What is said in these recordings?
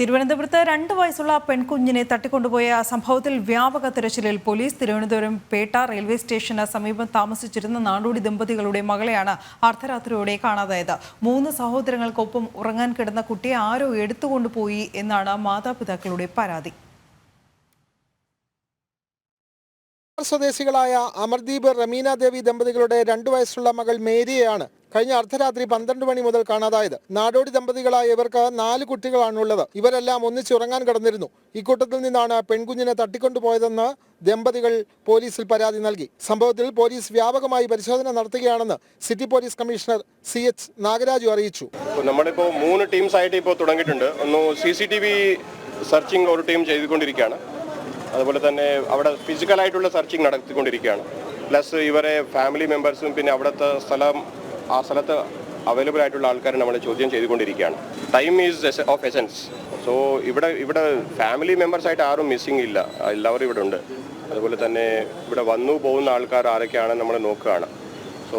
തിരുവനന്തപുരത്ത് രണ്ട് വയസ്സുള്ള പെൺകുഞ്ഞിനെ തട്ടിക്കൊണ്ടുപോയ സംഭവത്തിൽ വ്യാപക തിരച്ചിലിൽ പോലീസ് തിരുവനന്തപുരം പേട്ട റെയിൽവേ സ്റ്റേഷന് സമീപം താമസിച്ചിരുന്ന നാടോടി ദമ്പതികളുടെ മകളെയാണ് അർദ്ധരാത്രിയോടെ കാണാതായത്. മൂന്ന് സഹോദരങ്ങൾക്കൊപ്പം ഉറങ്ങാൻ കിടന്ന കുട്ടിയെ ആരോ എടുത്തുകൊണ്ടുപോയി എന്നാണ് മാതാപിതാക്കളുടെ പരാതി. സ്വദേശികളായ അമർദീപ് റമീന ദേവി ദമ്പതികളുടെ രണ്ടു വയസ്സുള്ള മകൾ മേരിയെയാണ് കഴിഞ്ഞ അർദ്ധരാത്രി പന്ത്രണ്ട് മണി മുതൽ കാണാതായത്. നാടോടി ദമ്പതികളായ ഇവർക്ക് നാല് കുട്ടികളാണുള്ളത്. ഇവരെല്ലാം ഒന്നിച്ചുറങ്ങാൻ കിടന്നിരുന്നു. ഇക്കൂട്ടത്തിൽ നിന്നാണ് പെൺകുഞ്ഞിനെ തട്ടിക്കൊണ്ടുപോയതെന്ന് ദമ്പതികൾ പോലീസിൽ പരാതി നൽകി. സംഭവത്തിൽ പോലീസ് വ്യാപകമായി പരിശോധന നടത്തുകയാണെന്ന് city police commissioner C H Nagaraju അറിയിച്ചു. ഇപ്പോൾ നമ്മളിപ്പോൾ മൂന്ന് ടീംസ് ആയിട്ട് ഇപ്പോൾ തുടങ്ങിയിട്ടുണ്ട്. ഒന്ന് C C T V searching ഒരു ടീം ചെയ്തുകൊണ്ടിരിക്കുകയാണ്. അതുപോലെ തന്നെ അവിടെ ഫിസിക്കലായിട്ടുള്ള സെർച്ചിങ് നടത്തിക്കൊണ്ടിരിക്കുകയാണ്. പ്ലസ് ഇവരെ ഫാമിലി മെമ്പേഴ്സും പിന്നെ അവിടുത്തെ സ്ഥലം ആ സ്ഥലത്ത് അവൈലബിൾ ആയിട്ടുള്ള ആൾക്കാരെ നമ്മൾ ചോദ്യം ചെയ്തുകൊണ്ടിരിക്കുകയാണ്. Time is of essence so ഇവിടെ ഇവിടെ ഫാമിലി മെമ്പേഴ്സ് ആയിട്ട് ആരും മിസ്സിംഗ് ഇല്ല. എല്ലാവരും ഇവിടെ ഉണ്ട്. അതുപോലെ തന്നെ ഇവിടെ വന്നു പോകുന്ന ആൾക്കാർ ആരൊക്കെയാണ് നമ്മൾ നോക്കുകയാണ്. So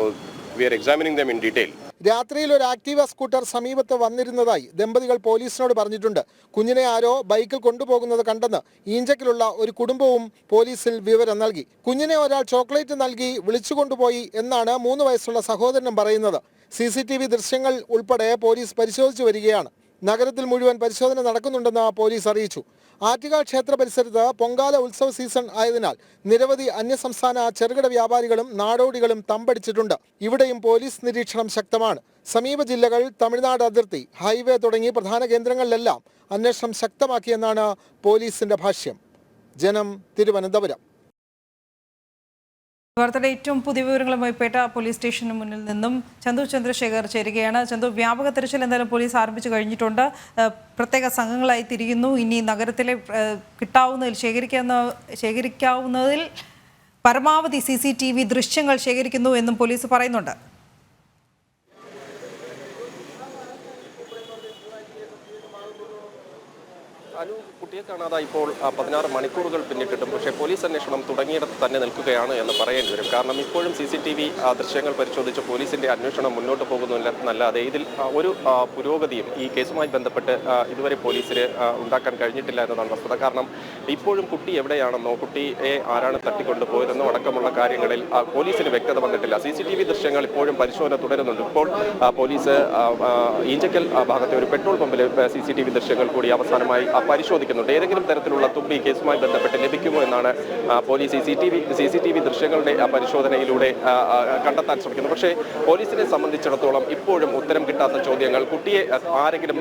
we are examining them in detail രാത്രിയിൽ ഒരു ആക്റ്റീവ സ്കൂട്ടർ സമീപത്ത് വന്നിരുന്നതായി ദമ്പതികൾ പോലീസിനോട് പറഞ്ഞിട്ടുണ്ട്. കുഞ്ഞിനെ ആരോ ബൈക്കിൽ കൊണ്ടുപോകുന്നത് കണ്ടെന്ന് ഈഞ്ചക്കിലുള്ള ഒരു കുടുംബവും പോലീസിൽ വിവരം നൽകി. കുഞ്ഞിനെ ഒരാൾ ചോക്ലേറ്റ് നൽകി വിളിച്ചുകൊണ്ടുപോയി എന്നാണ് മൂന്ന് വയസ്സുള്ള സഹോദരനും പറയുന്നത്. സി ദൃശ്യങ്ങൾ ഉൾപ്പെടെ പോലീസ് പരിശോധിച്ചു വരികയാണ്. നഗരത്തിൽ മുഴുവൻ പരിശോധന നടക്കുന്നുണ്ടെന്ന് പോലീസ് അറിയിച്ചു. ആറ്റുകാൽ ക്ഷേത്ര പരിസരത്ത് പൊങ്കാല ഉത്സവ സീസൺ ആയതിനാൽ നിരവധി അന്യസംസ്ഥാന ചെറുകിട വ്യാപാരികളും നാടോടികളും തമ്പടിച്ചിട്ടുണ്ട്. ഇവിടെയും പോലീസ് നിരീക്ഷണം ശക്തമാണ്. സമീപ ജില്ലകൾ തമിഴ്നാട് അതിർത്തി ഹൈവേ തുടങ്ങി പ്രധാന കേന്ദ്രങ്ങളിലെല്ലാം അന്വേഷണം ശക്തമാക്കിയെന്നാണ് പോലീസിന്റെ ഭാഷ്യം. ജനം തിരുവനന്തപുരം. വാർത്തയുടെ ഏറ്റവും പുതിയ വിവരങ്ങളുമായി പേട്ട പോലീസ് സ്റ്റേഷന് മുന്നിൽ നിന്നും ചന്തു ചന്ദ്രശേഖർ ചേരുകയാണ്. ചന്തു വ്യാപക തെരച്ചിൽ എന്തായാലും പോലീസ് ആരംഭിച്ചു കഴിഞ്ഞിട്ടുണ്ട്. പ്രത്യേക സംഘങ്ങളായി തിരിയുന്നു. ഇനി നഗരത്തിലെ കിട്ടാവുന്നതിൽ ശേഖരിക്കാവുന്ന ശേഖരിക്കാവുന്നതിൽ പരമാവധി സി സി ടി വി ദൃശ്യങ്ങൾ ശേഖരിക്കുന്നു എന്നും പോലീസ് പറയുന്നുണ്ട്. അനു കുട്ടിയെ കാണാതായി ഇപ്പോൾ പതിനാറ് മണിക്കൂറുകൾ പിന്നിട്ടിട്ടും പക്ഷേ പോലീസ് അന്വേഷണം തുടങ്ങിയിടത്ത് തന്നെ നിൽക്കുകയാണ് എന്ന് പറയേണ്ടി വരും. കാരണം ഇപ്പോഴും സി സി ടി വി ദൃശ്യങ്ങൾ പരിശോധിച്ച് പോലീസിന്റെ അന്വേഷണം മുന്നോട്ട് പോകുന്നില്ല പോകുന്നില്ലെന്നല്ലാതെ ഇതിൽ ഒരു പുരോഗതിയും ഈ കേസുമായി ബന്ധപ്പെട്ട് ഇതുവരെ പോലീസിന് ഉണ്ടാക്കാൻ കഴിഞ്ഞിട്ടില്ല എന്നതാണ് വസ്തുത. കാരണം ഇപ്പോഴും കുട്ടി എവിടെയാണെന്നോ കുട്ടിയെ ആരാണ് തട്ടിക്കൊണ്ടുപോയതെന്നോ അടക്കമുള്ള കാര്യങ്ങളിൽ പോലീസിന് വ്യക്തത വന്നിട്ടില്ല. സി സി ടി വി ദൃശ്യങ്ങൾ ഇപ്പോഴും പരിശോധന തുടരുന്നുണ്ട്. ഇപ്പോൾ പോലീസ് ഈഞ്ചക്കൽ ഭാഗത്തെ ഒരു പെട്രോൾ പമ്പിലെ സി സി ടി വി ദൃശ്യങ്ങൾ കൂടി അവസാനമായി പരിശോധിക്കുന്നുണ്ട്. ഏതെങ്കിലും തരത്തിലുള്ള തുമ്പി കേസുമായി ബന്ധപ്പെട്ട് ലഭിക്കുമോ എന്നാണ് police C T V C C T V ദൃശ്യങ്ങളുടെ പരിശോധനയിലൂടെ കണ്ടെത്താൻ ശ്രമിക്കുന്നത് പക്ഷേ പോലീസിനെ സംബന്ധിച്ചിടത്തോളം ഇപ്പോഴും ഉത്തരം കിട്ടാത്ത ചോദ്യങ്ങൾ കുട്ടിയെ ആരെങ്കിലും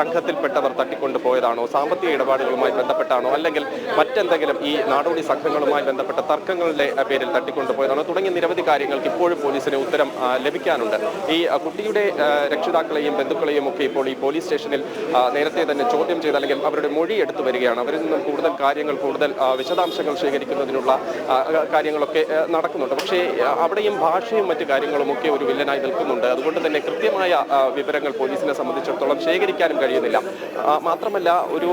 സംഘത്തിൽപ്പെട്ടവർ സംഘത്തിൽപ്പെട്ടവർ തട്ടിക്കൊണ്ടുപോയതാണോ സാമ്പത്തിക ഇടപാടുകളുമായി ബന്ധപ്പെട്ടാണോ അല്ലെങ്കിൽ മറ്റെന്തെങ്കിലും ഈ നാടോടി സംഘങ്ങളുമായി ബന്ധപ്പെട്ട തർക്കങ്ങളുടെ പേരിൽ പേരിൽ തട്ടിക്കൊണ്ടുപോയതാണോ തുടങ്ങിയ നിരവധി കാര്യങ്ങൾക്ക് ഇപ്പോഴും പോലീസിന് ഉത്തരം ലഭിക്കാനുണ്ട്. ഈ കുട്ടിയുടെ രക്ഷിതാക്കളെയും ബന്ധുക്കളെയും ഒക്കെ ഇപ്പോൾ ഈ പോലീസ് സ്റ്റേഷനിൽ നേരത്തെ തന്നെ ചോദ്യം ചെയ്ത് അല്ലെങ്കിൽ അവരുടെ മൊഴി എടുത്തു വരികയാണ്. അവരിൽ നിന്നും കൂടുതൽ കാര്യങ്ങൾ കൂടുതൽ വിശദാംശങ്ങൾ ശേഖരിക്കുന്നതിനുള്ള കാര്യങ്ങളൊക്കെ നടക്കുന്നുണ്ട്. പക്ഷേ അവിടെയും ഭാഷയും മറ്റു കാര്യങ്ങളും ഒക്കെ ഒരു വില്ലനായി നിൽക്കുന്നുണ്ട്. അതുകൊണ്ട് തന്നെ കൃത്യമായ വിവരങ്ങൾ പോലീസിനെ സംബന്ധിച്ചിടത്തോളം ശേഖരിക്കാനും കഴിയുന്നില്ല. മാത്രമല്ല ഒരു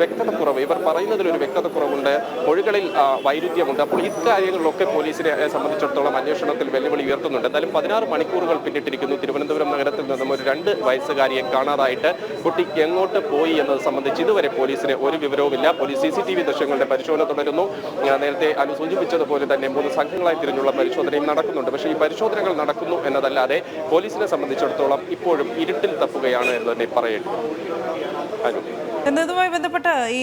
വ്യക്തതക്കുറവ്. വ്യക്തത കുറവ് ഇവർ പറയുന്നതിൽ ഒരു വ്യക്തത കുറവുണ്ട് മൊഴികളിൽ വൈരുദ്ധ്യമുണ്ട്. അപ്പോൾ ഇക്കാര്യങ്ങളിലൊക്കെ പോലീസിനെ സംബന്ധിച്ചിടത്തോളം അന്വേഷണത്തിൽ വെല്ലുവിളി ഉയർത്തുന്നുണ്ട്. എന്തായാലും പതിനാറ് മണിക്കൂറുകൾ പിന്നിട്ടിരിക്കുന്നു. തിരുവനന്തപുരം നഗരത്തിൽ നിന്നും ഒരു രണ്ട് വയസ്സുകാരിയെ കാണാതായിട്ട് കുട്ടി എങ്ങോട്ട് പോയി എന്നത് സംബന്ധിച്ച് ഇതുവരെ പോലീസിന് ഒരു വിവരവുമില്ല. Police C C T V ദൃശ്യങ്ങളുടെ പരിശോധന തുടരുന്നു. നേരത്തെ അനു സൂചിപ്പിച്ചതുപോലെ തന്നെ മൂന്ന് സംഘങ്ങളായി തിരിഞ്ഞുള്ള പരിശോധനയും നടക്കുന്നുണ്ട്. പക്ഷേ ഈ പരിശോധനകൾ നടക്കുന്നു എന്നതല്ലാതെ പോലീസിനെ സംബന്ധിച്ചിടത്തോളം ഇപ്പോഴും ഇരുട്ടിൽ തപ്പുകയാണ് എന്ന് തന്നെ പറയേണ്ടി എന്നതുമായി ബന്ധപ്പെട്ട് ഈ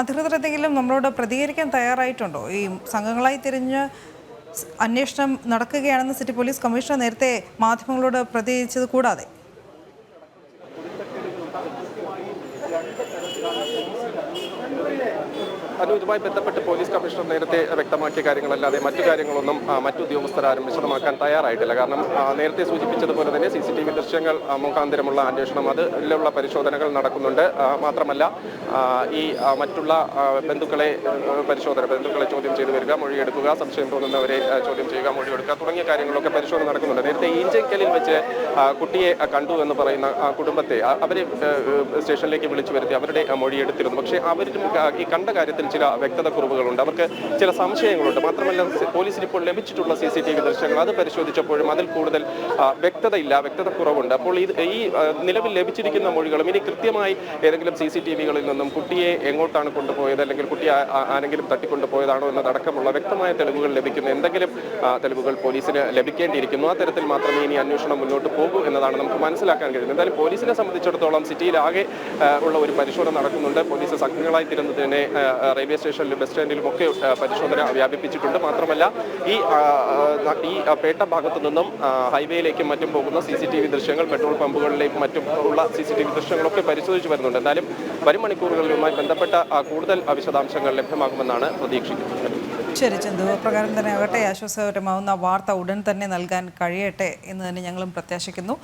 അധികൃതർ എന്തെങ്കിലും നമ്മളോട് പ്രതികരിക്കാൻ തയ്യാറായിട്ടുണ്ടോ? ഈ സംഘങ്ങളായി തിരിഞ്ഞ് അന്വേഷണം നടക്കുകയാണെന്ന് സിറ്റി പോലീസ് കമ്മീഷണർ നേരത്തെ മാധ്യമങ്ങളോട് പ്രതികരിച്ചത് കൂടാതെ. അനു ഇതുമായി ബന്ധപ്പെട്ട് പോലീസ് കമ്മീഷണർ നേരത്തെ വ്യക്തമാക്കിയ കാര്യങ്ങളല്ലാതെ മറ്റു കാര്യങ്ങളൊന്നും മറ്റു ഉദ്യോഗസ്ഥരാരും വിശദമാക്കാൻ തയ്യാറായിട്ടില്ല. കാരണം നേരത്തെ സൂചിപ്പിച്ചതുപോലെ തന്നെ സി സി ടി വി ദൃശ്യങ്ങൾ മുഖാന്തരമുള്ള അന്വേഷണം അതിലുള്ള പരിശോധനകൾ നടക്കുന്നുണ്ട്. മാത്രമല്ല ഈ മറ്റുള്ള ബന്ധുക്കളെ പരിശോധന ബന്ധുക്കളെ ചോദ്യം ചെയ്തു വരിക മൊഴിയെടുക്കുക സംശയം തോന്നുന്നവരെ ചോദ്യം ചെയ്യുക മൊഴിയെടുക്കുക തുടങ്ങിയ കാര്യങ്ങളൊക്കെ പരിശോധന നടക്കുന്നുണ്ട്. നേരത്തെ ഈഞ്ചക്കലിൽ വെച്ച് കുട്ടിയെ കണ്ടു എന്ന് പറയുന്ന കുടുംബത്തെ അവരെ സ്റ്റേഷനിലേക്ക് വിളിച്ചു വരുത്തി അവരുടെ മൊഴിയെടുത്തിരുന്നു. പക്ഷേ അവരും ഈ കണ്ട കാര്യത്തിൽ ചില വ്യക്തത കുറവുകളുണ്ട് അവർക്ക് ചില സംശയങ്ങളുണ്ട്. മാത്രമല്ല പോലീസിന് ഇപ്പോൾ ലഭിച്ചിട്ടുള്ള സി സി ടി വി ദൃശ്യങ്ങൾ. അത് പരിശോധിച്ചപ്പോഴും അതിൽ കൂടുതൽ വ്യക്തതയില്ല വ്യക്തത കുറവുണ്ട് അപ്പോൾ ഇത് ഈ നിലവിൽ ലഭിച്ചിരിക്കുന്ന മൊഴികളും ഇനി കൃത്യമായി ഏതെങ്കിലും സി സി ടി വികളിൽ നിന്നും കുട്ടിയെ എങ്ങോട്ടാണ് കൊണ്ടുപോയത് അല്ലെങ്കിൽ കുട്ടി ആരെങ്കിലും തട്ടിക്കൊണ്ടുപോയതാണോ എന്നതടക്കമുള്ള വ്യക്തമായ തെളിവുകൾ ലഭിക്കുന്ന. എന്തെങ്കിലും തെളിവുകൾ പോലീസിന് ലഭിക്കേണ്ടിയിരിക്കുന്നു. ആ തരത്തിൽ മാത്രമേ ഇനി അന്വേഷണം മുന്നോട്ട് പോകൂ എന്നതാണ് നമുക്ക് മനസ്സിലാക്കാൻ കഴിയുന്നത്. എന്തായാലും പോലീസിനെ സംബന്ധിച്ചിടത്തോളം സിറ്റിയിലാകെ ഉള്ള ഒരു പരിശോധന നടക്കുന്നുണ്ട്. പോലീസ് സംഘങ്ങളായി തിരുന്നതിനെ റെയിൽവേ സ്റ്റേഷനിലും ബസ് സ്റ്റാൻഡിലും ഒക്കെ പരിശോധന വ്യാപിപ്പിച്ചിട്ടുണ്ട്. മാത്രമല്ല ഈ ഈ പേട്ട ഭാഗത്തു നിന്നും ഹൈവേയിലേക്കും മറ്റും പോകുന്ന സി സി ടി വി ദൃശ്യങ്ങൾ പെട്രോൾ പമ്പുകളിലേക്കും മറ്റും ഉള്ള സി സി ടി വി ദൃശ്യങ്ങളൊക്കെ പരിശോധിച്ച് വരുന്നുണ്ട്. എന്തായാലും വരും മണിക്കൂറുകളിലുമായി ബന്ധപ്പെട്ട കൂടുതൽ വിശദാംശങ്ങൾ ലഭ്യമാകുമെന്നാണ് പ്രതീക്ഷിക്കുന്നത്. ശരി ചന്തു. പ്രകാരം തന്നെ ആകട്ടെ ആശ്വാസകരമാവുന്ന വാർത്ത ഉടൻ തന്നെ നൽകാൻ കഴിയട്ടെ എന്ന് തന്നെ ഞങ്ങളും പ്രത്യാശിക്കുന്നു.